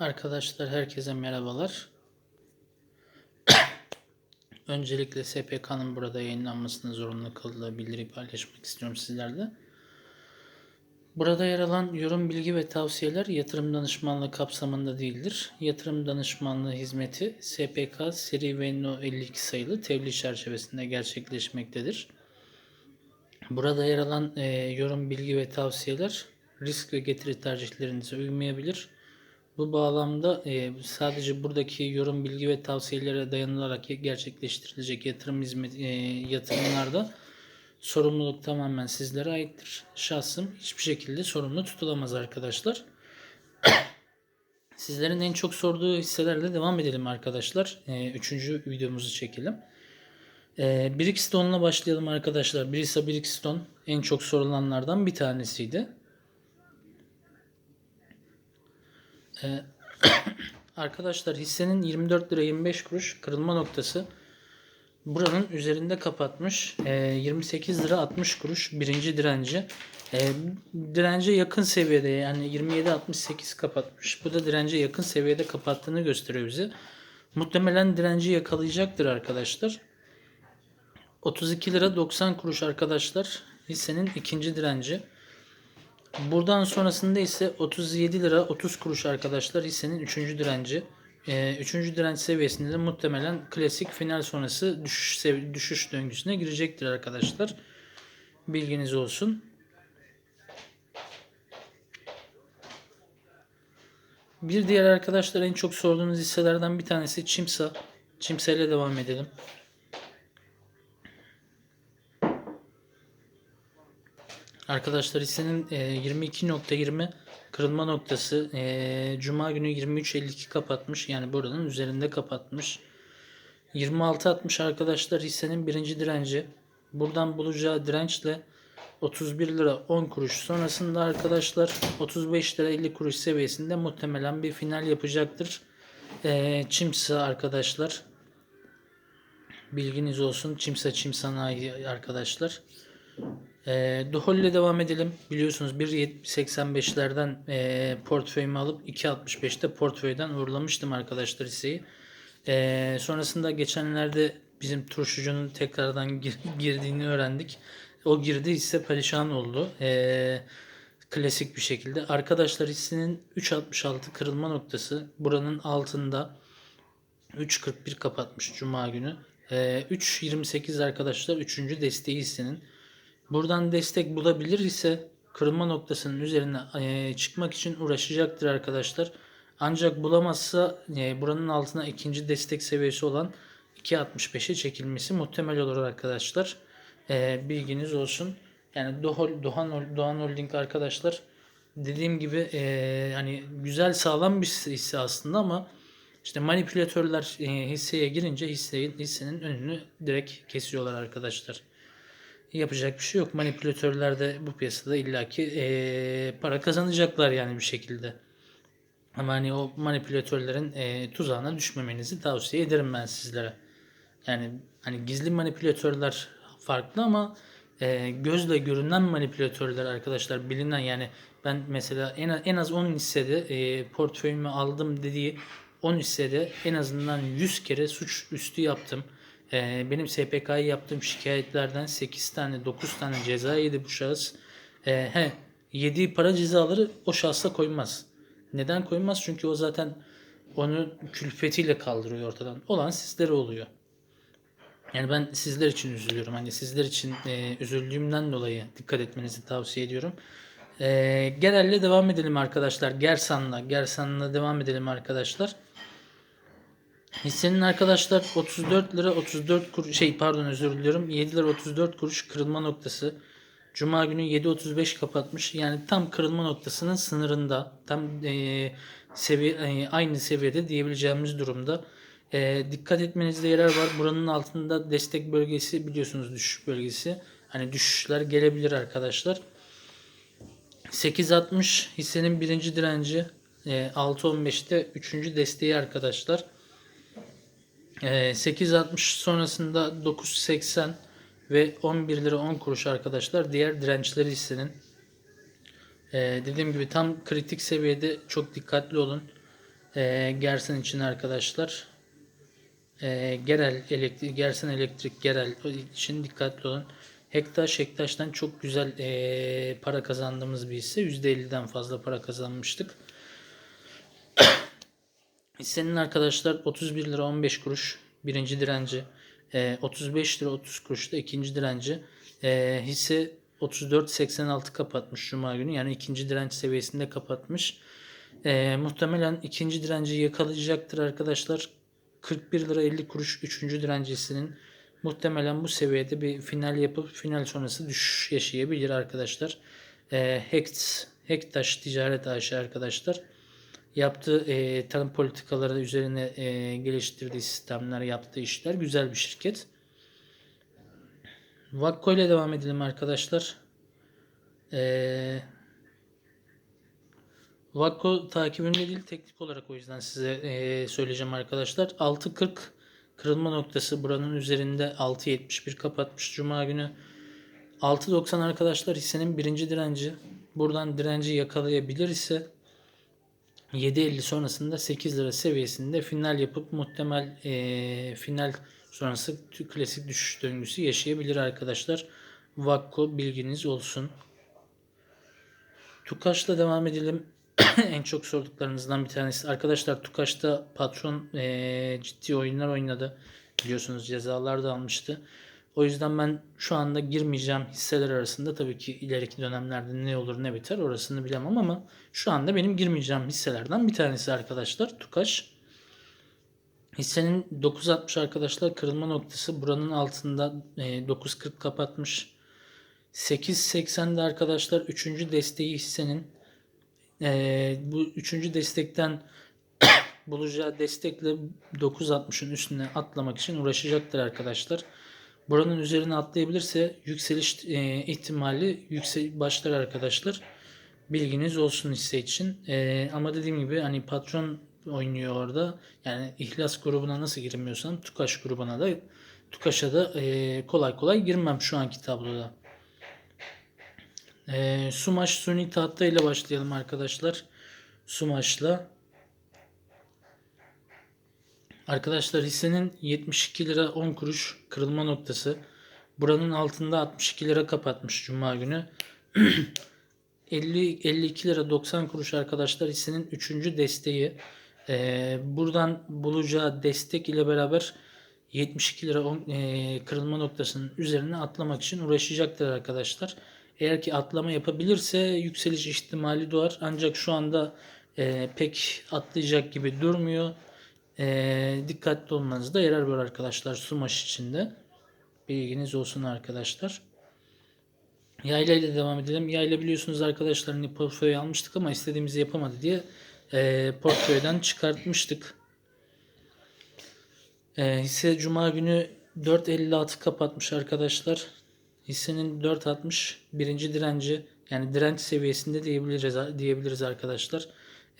Arkadaşlar herkese merhabalar. Öncelikle SPK'nın burada yayınlanmasına zorunlu kıldığı bildiri paylaşmak istiyorum sizlerle. Burada yer alan yorum, bilgi ve tavsiyeler yatırım danışmanlığı kapsamında değildir. Yatırım danışmanlığı hizmeti SPK seri ve No 52 sayılı tebliğ çerçevesinde gerçekleşmektedir. Burada yer alan e, yorum, bilgi ve tavsiyeler risk ve getiri tercihlerinize uymayabilir. Bu bağlamda e, sadece buradaki yorum, bilgi ve tavsiyelere dayanılarak gerçekleştirilecek yatırım hizmet e, yatırımlarda sorumluluk tamamen sizlere aittir. Şahsım hiçbir şekilde sorumlu tutulamaz arkadaşlar. Sizlerin en çok sorduğu hisselerle devam edelim arkadaşlar. E, üçüncü videomuzu çekelim. E, Brixton'la başlayalım arkadaşlar. Brisa Brixton en çok sorulanlardan bir tanesiydi. Ee, arkadaşlar hissenin 24 lira 25 kuruş kırılma noktası buranın üzerinde kapatmış. Ee, 28 lira 60 kuruş birinci direnci. Ee, dirence yakın seviyede yani 27.68 kapatmış. Bu da dirence yakın seviyede kapattığını gösteriyor bize. Muhtemelen direnci yakalayacaktır arkadaşlar. 32 lira 90 kuruş arkadaşlar hissenin ikinci direnci. Buradan sonrasında ise 37 lira 30 kuruş arkadaşlar hissenin 3. direnci. 3. Ee, direnç seviyesinde de muhtemelen klasik final sonrası düşüş, düşüş döngüsüne girecektir arkadaşlar. Bilginiz olsun. Bir diğer arkadaşlar en çok sorduğunuz hisselerden bir tanesi Çimsa. Çimsa ile devam edelim. Arkadaşlar hissenin e, 22.20 kırılma noktası e, Cuma günü 23.52 kapatmış. Yani buranın üzerinde kapatmış. 26.60 arkadaşlar hissenin birinci direnci. Buradan bulacağı dirençle 31 lira 10 kuruş sonrasında arkadaşlar 35 lira 50 kuruş seviyesinde muhtemelen bir final yapacaktır. E, Çimsa arkadaşlar. Bilginiz olsun. Çimsa Çim Sanayi arkadaşlar. E, Duhol ile devam edelim. Biliyorsunuz 1.85'lerden e, portföyümü alıp 2.65'te portföyden uğurlamıştım arkadaşlar hisseyi. E, sonrasında geçenlerde bizim turşucunun tekrardan gir, girdiğini öğrendik. O girdi hisse perişan oldu. E, klasik bir şekilde. Arkadaşlar hissenin 3.66 kırılma noktası. Buranın altında 3.41 kapatmış Cuma günü. E, 3.28 arkadaşlar 3. desteği hissenin. Buradan destek bulabilir ise kırılma noktasının üzerine e, çıkmak için uğraşacaktır arkadaşlar. Ancak bulamazsa e, buranın altına ikinci destek seviyesi olan 2.65'e çekilmesi muhtemel olur arkadaşlar. E, bilginiz olsun. Yani Doğan, Doğan, Holding arkadaşlar dediğim gibi e, hani güzel sağlam bir hisse aslında ama işte manipülatörler e, hisseye girince hisseyi, hissenin önünü direkt kesiyorlar arkadaşlar yapacak bir şey yok. Manipülatörler de bu piyasada illaki e, para kazanacaklar yani bir şekilde. Ama hani o manipülatörlerin e, tuzağına düşmemenizi tavsiye ederim ben sizlere. Yani hani gizli manipülatörler farklı ama e, gözle görünen manipülatörler arkadaşlar bilinen yani ben mesela en, en az 10 hissede e, portföyümü aldım dediği 10 hissede en azından 100 kere suç üstü yaptım. Ee, benim SPK'yı yaptığım şikayetlerden 8 tane 9 tane ceza yedi bu şahıs. Ee, he, yediği para cezaları o şahsa koymaz. Neden koymaz? Çünkü o zaten onu külfetiyle kaldırıyor ortadan. Olan sizlere oluyor. Yani ben sizler için üzülüyorum. Hani sizler için e, üzüldüğümden dolayı dikkat etmenizi tavsiye ediyorum. E, Gerel'le devam edelim arkadaşlar. Gersan'la, Gersan'la devam edelim arkadaşlar. Hissenin arkadaşlar 34 lira 34 kuruş şey pardon özür diliyorum 7 lira 34 kuruş kırılma noktası. Cuma günü 7.35 kapatmış. Yani tam kırılma noktasının sınırında. Tam e, seviye e, aynı seviyede diyebileceğimiz durumda. E, dikkat etmenizde yarar var. Buranın altında destek bölgesi biliyorsunuz düşüş bölgesi. Hani düşüşler gelebilir arkadaşlar. 8.60 hissenin birinci direnci. E, 6.15'te üçüncü desteği arkadaşlar. 8.60 ee, sonrasında 9.80 ve 11 lira 10 kuruş arkadaşlar diğer dirençleri hissenin. Ee, dediğim gibi tam kritik seviyede çok dikkatli olun. E, Gersen için arkadaşlar. E, Gerel elektrik, Gersen elektrik Gerel için dikkatli olun. Hektaş Hektaş'tan çok güzel e, para kazandığımız bir hisse. %50'den fazla para kazanmıştık. Hissenin arkadaşlar 31 lira 15 kuruş birinci direnci. E, 35 lira 30 kuruş da ikinci direnci. E, hisse 34.86 kapatmış Cuma günü. Yani ikinci direnç seviyesinde kapatmış. E, muhtemelen ikinci direnci yakalayacaktır arkadaşlar. 41 lira 50 kuruş üçüncü direncisinin muhtemelen bu seviyede bir final yapıp final sonrası düşüş yaşayabilir arkadaşlar. E, Hekt, Hektaş Ticaret AŞ arkadaşlar yaptığı e, tarım politikaları üzerine e, geliştirdiği sistemler, yaptığı işler güzel bir şirket. Vakko ile devam edelim arkadaşlar. Ee, Vakko takibinde değil teknik olarak o yüzden size ee, söyleyeceğim arkadaşlar. 6.40 kırılma noktası buranın üzerinde 6.71 kapatmış Cuma günü. 6.90 arkadaşlar hissenin birinci direnci. Buradan direnci yakalayabilir ise 7.50 sonrasında 8 lira seviyesinde final yapıp muhtemel ee, final sonrası klasik düşüş döngüsü yaşayabilir arkadaşlar. Vakko bilginiz olsun. Tukaş'la devam edelim. en çok sorduklarınızdan bir tanesi. Arkadaşlar Tukaş'ta patron ee, ciddi oyunlar oynadı. Biliyorsunuz cezalar da almıştı. O yüzden ben şu anda girmeyeceğim hisseler arasında tabii ki ileriki dönemlerde ne olur ne biter orasını bilemem ama şu anda benim girmeyeceğim hisselerden bir tanesi arkadaşlar Tukaş. Hissenin 9.60 arkadaşlar kırılma noktası buranın altında e, 9.40 kapatmış. 8.80'de arkadaşlar 3. desteği hissenin e, bu 3. destekten bulacağı destekle 9.60'ın üstüne atlamak için uğraşacaktır arkadaşlar. Buranın üzerine atlayabilirse yükseliş e, ihtimali yüksel başlar arkadaşlar. Bilginiz olsun hisse için. E, ama dediğim gibi hani patron oynuyor orada. Yani İhlas grubuna nasıl girmiyorsam Tukaş grubuna da Tukaş'a da e, kolay kolay girmem şu anki tabloda. E, Sumaş Suni tahta ile başlayalım arkadaşlar. Sumaş'la. Arkadaşlar hissenin 72 lira 10 kuruş kırılma noktası. Buranın altında 62 lira kapatmış Cuma günü. 50 52 lira 90 kuruş arkadaşlar hissenin 3. desteği. Ee, buradan bulacağı destek ile beraber 72 lira on, e, kırılma noktasının üzerine atlamak için uğraşacaktır arkadaşlar. Eğer ki atlama yapabilirse yükseliş ihtimali doğar. Ancak şu anda e, pek atlayacak gibi durmuyor. E, dikkatli olmanızda yarar var arkadaşlar Sumaş içinde. Bilginiz olsun arkadaşlar. Yayla ile devam edelim. Yayla biliyorsunuz arkadaşlar hani portföy almıştık ama istediğimizi yapamadı diye e, portföyden çıkartmıştık. E, hisse Cuma günü 4.56 kapatmış arkadaşlar. Hissenin 4.60 birinci direnci yani direnç seviyesinde diyebiliriz diyebiliriz arkadaşlar.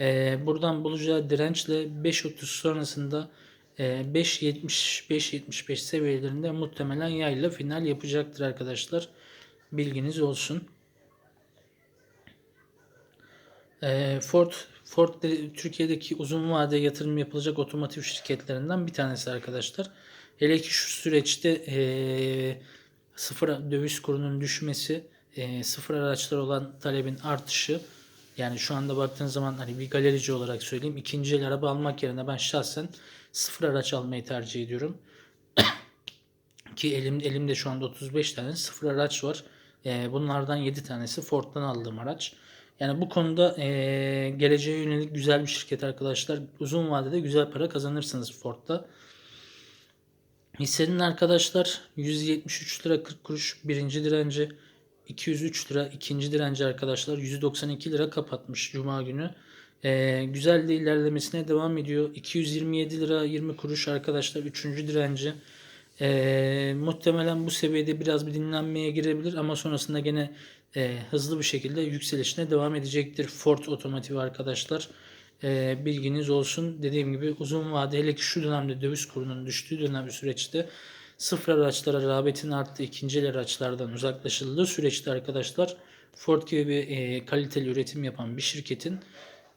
E, buradan bulacağı dirençle 5.30 sonrasında e, 5.70 5.75 seviyelerinde muhtemelen yayla final yapacaktır arkadaşlar. Bilginiz olsun. E, Ford Ford de, Türkiye'deki uzun vade yatırım yapılacak otomotiv şirketlerinden bir tanesi arkadaşlar. Hele ki şu süreçte e, sıfır döviz kurunun düşmesi, e, sıfır araçlar olan talebin artışı yani şu anda baktığınız zaman hani bir galerici olarak söyleyeyim ikinci el araba almak yerine ben şahsen sıfır araç almayı tercih ediyorum. Ki elim, elimde şu anda 35 tane sıfır araç var. E, bunlardan 7 tanesi Ford'dan aldığım araç. Yani bu konuda e, geleceğe yönelik güzel bir şirket arkadaşlar. Uzun vadede güzel para kazanırsınız Ford'da. Hissenin arkadaşlar 173 lira 40 kuruş birinci direnci. 203 lira ikinci direnci arkadaşlar. 192 lira kapatmış Cuma günü. E, güzel de ilerlemesine devam ediyor. 227 lira 20 kuruş arkadaşlar. Üçüncü direnci. E, muhtemelen bu seviyede biraz bir dinlenmeye girebilir ama sonrasında gene e, hızlı bir şekilde yükselişine devam edecektir Ford Otomotiv arkadaşlar. E, bilginiz olsun. Dediğim gibi uzun vade hele ki şu dönemde döviz kurunun düştüğü dönem bir süreçte sıfır araçlara rağbetin arttığı ikinci el araçlardan uzaklaşıldığı süreçte arkadaşlar Ford gibi bir e, kaliteli üretim yapan bir şirketin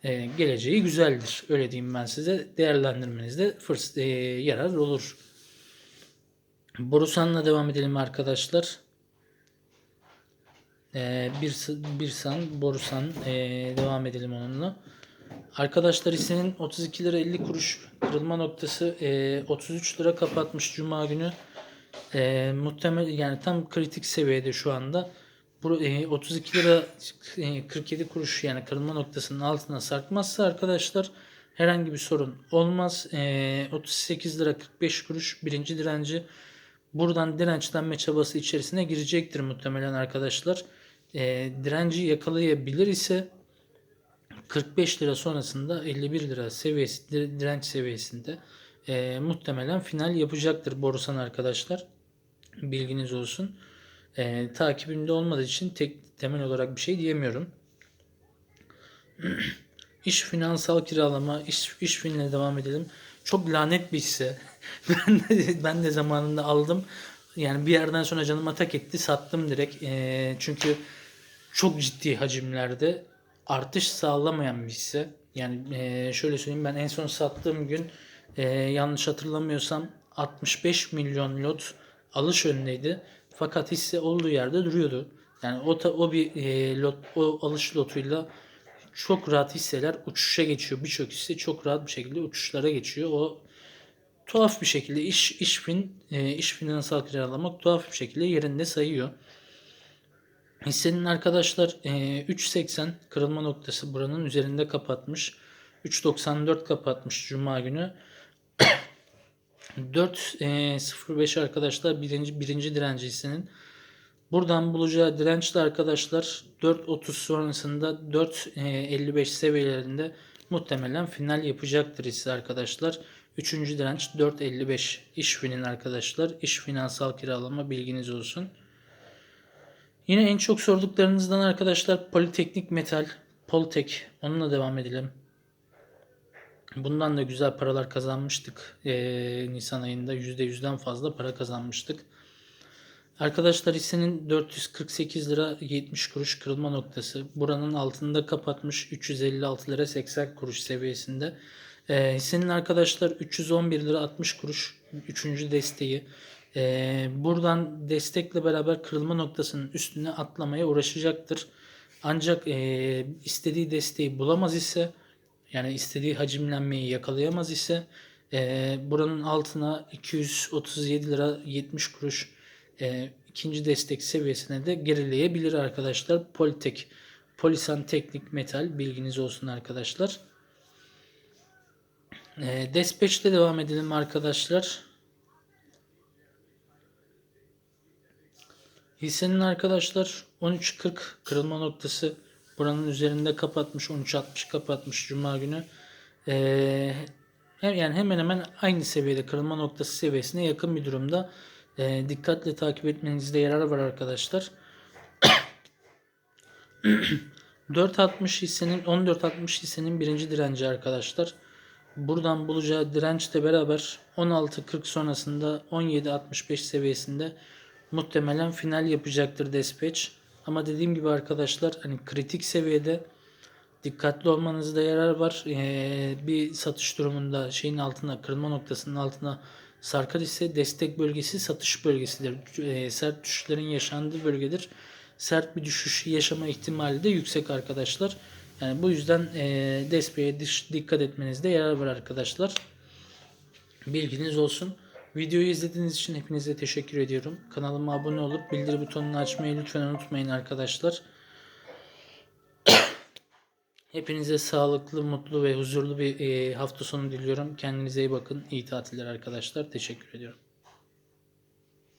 e, geleceği güzeldir. Öyle diyeyim ben size. Değerlendirmenizde fırs e, yarar olur. Borusan'la devam edelim arkadaşlar. Ee, bir, bir san, Borusan ee, devam edelim onunla. Arkadaşlar hissenin 32 lira 50 kuruş kırılma noktası ee, 33 lira kapatmış Cuma günü. Ee, muhtemel yani tam kritik seviyede şu anda. Bu ee, 32 lira ee, 47 kuruş yani kırılma noktasının altına sarkmazsa arkadaşlar herhangi bir sorun olmaz. Ee, 38 lira 45 kuruş birinci direnci. Buradan dirençlenme çabası içerisine girecektir muhtemelen arkadaşlar. E, direnci yakalayabilir ise 45 lira sonrasında 51 lira seviyesi dir- direnç seviyesinde e, muhtemelen final yapacaktır Borusan arkadaşlar. Bilginiz olsun. E, takibimde olmadığı için tek temel olarak bir şey diyemiyorum. İş finansal kiralama, iş, iş filine devam edelim. Çok lanet bir hisse. ben de, ben de zamanında aldım. Yani bir yerden sonra canıma tak etti. Sattım direkt. Ee, çünkü çok ciddi hacimlerde artış sağlamayan bir hisse. Yani e, şöyle söyleyeyim ben en son sattığım gün e, yanlış hatırlamıyorsam 65 milyon lot alış önündeydi. Fakat hisse olduğu yerde duruyordu. Yani o ta, o bir e, lot o alış lotuyla çok rahat hisseler uçuşa geçiyor. Birçok hisse çok rahat bir şekilde uçuşlara geçiyor. O tuhaf bir şekilde iş iş fin e, iş finansal kiralamak tuhaf bir şekilde yerinde sayıyor. Hissenin arkadaşlar e, 3.80 kırılma noktası buranın üzerinde kapatmış. 3.94 kapatmış Cuma günü. 4.05 arkadaşlar birinci, birinci direnci hissenin. Buradan bulacağı dirençli arkadaşlar 4.30 sonrasında 4.55 seviyelerinde muhtemelen final yapacaktır hisse arkadaşlar. Üçüncü direnç 4.55 işfinin arkadaşlar. İş finansal kiralama bilginiz olsun. Yine en çok sorduklarınızdan arkadaşlar Politeknik Metal, Poltek onunla devam edelim. Bundan da güzel paralar kazanmıştık. Ee, Nisan ayında %100'den fazla para kazanmıştık. Arkadaşlar hissenin 448 lira 70 kuruş kırılma noktası. Buranın altında kapatmış 356 lira 80 kuruş seviyesinde. Ee, hissenin arkadaşlar 311 lira 60 kuruş 3. desteği. Ee, buradan destekle beraber kırılma noktasının üstüne atlamaya uğraşacaktır. Ancak e, istediği desteği bulamaz ise yani istediği hacimlenmeyi yakalayamaz ise e, buranın altına 237 lira 70 kuruş e, ikinci destek seviyesine de gerileyebilir arkadaşlar. Politek, Polisan Teknik Metal bilginiz olsun arkadaşlar. E, Dispatch'te devam edelim arkadaşlar. Hissenin arkadaşlar 13.40 kırılma noktası buranın üzerinde kapatmış 13.60 kapatmış Cuma günü. Ee, yani hemen hemen aynı seviyede kırılma noktası seviyesine yakın bir durumda. Ee, dikkatle takip etmenizde yarar var arkadaşlar. 4.60 hissenin 14.60 hissenin birinci direnci arkadaşlar. Buradan bulacağı dirençle beraber 16.40 sonrasında 17.65 seviyesinde muhtemelen final yapacaktır Dispatch. Ama dediğim gibi arkadaşlar hani kritik seviyede dikkatli olmanızda yarar var. Ee, bir satış durumunda şeyin altına kırılma noktasının altına sarkar ise destek bölgesi satış bölgesidir. Ee, sert düşüşlerin yaşandığı bölgedir. Sert bir düşüş yaşama ihtimali de yüksek arkadaşlar. Yani bu yüzden e, Despa'ya dikkat etmenizde yarar var arkadaşlar. Bilginiz olsun. Videoyu izlediğiniz için hepinize teşekkür ediyorum. Kanalıma abone olup bildiri butonunu açmayı lütfen unutmayın arkadaşlar. Hepinize sağlıklı, mutlu ve huzurlu bir e, hafta sonu diliyorum. Kendinize iyi bakın. İyi tatiller arkadaşlar. Teşekkür ediyorum.